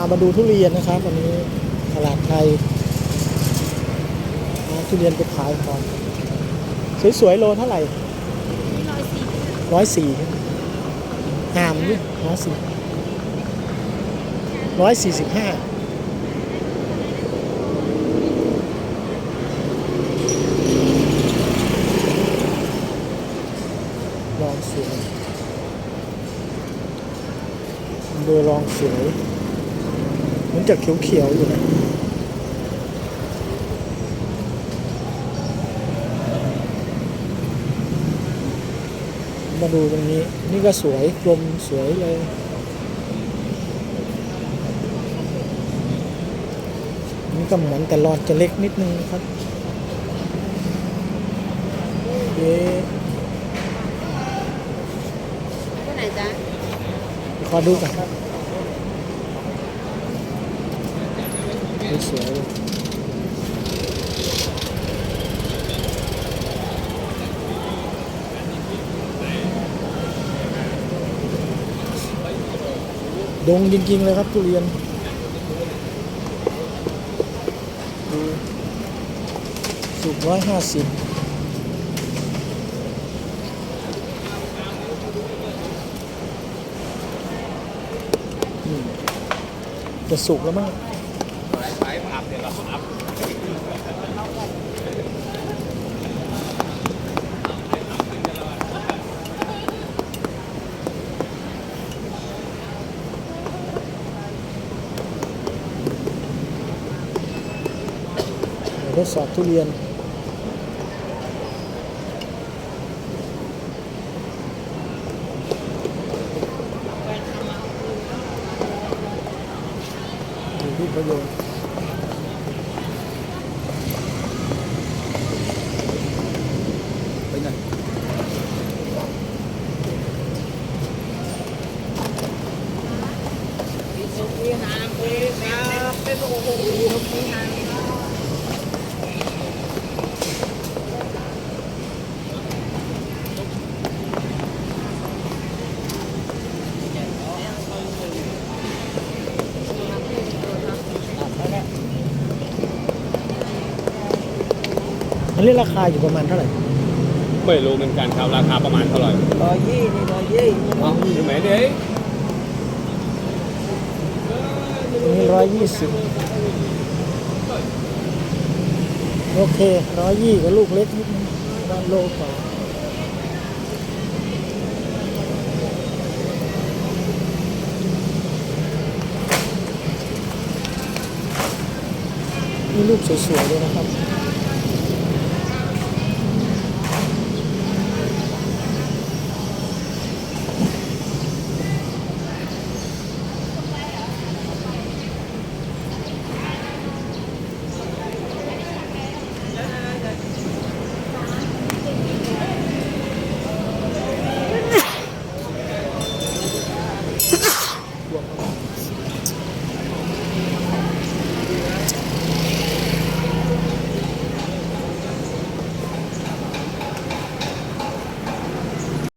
ามาดูทุเรียนนะครับ วันนี้ตลาดไทยเอาทุเรียนไปขายก่อนสวยๆโลเท่าไหร่นี่ร้อยสี่ร้อยสี่งามดิร้อยสี่ร้อยสี่สิบห้าลองสวยเบอร์ลองสวย มันจะเขียวๆอยู่นะมาดูตรงนี้ นี่ก็สวยกลมสวยเลย นี่ก็เหมือนแต่หลอดจะเล็กนิดนึงนะครับเอ๊ะตัวไหนจ๊ะขอดูก่อนนี่ สวยเลยดงจริงๆเลยครับทุเรียนดูสุกร้อยห้าสิบจะสุกแล้วมั้ง ทดสอบทุเรียนดูที่ประโยชน์ อันนี้ราคาอยู่ประมาณเท่าไหร่ไม่รู้เหมือนกันครับราคาประมาณเท่าไหร่ร้อยยี่นี่ร้อยยี่เอ้าอยู่ไหนเด้อันนี้ร้อยยี่สิบโอเคร้อยยี่กับลูกเล็กนิดนึงบ้านโลกว่านี่ลูกสวยๆเลยนะครับ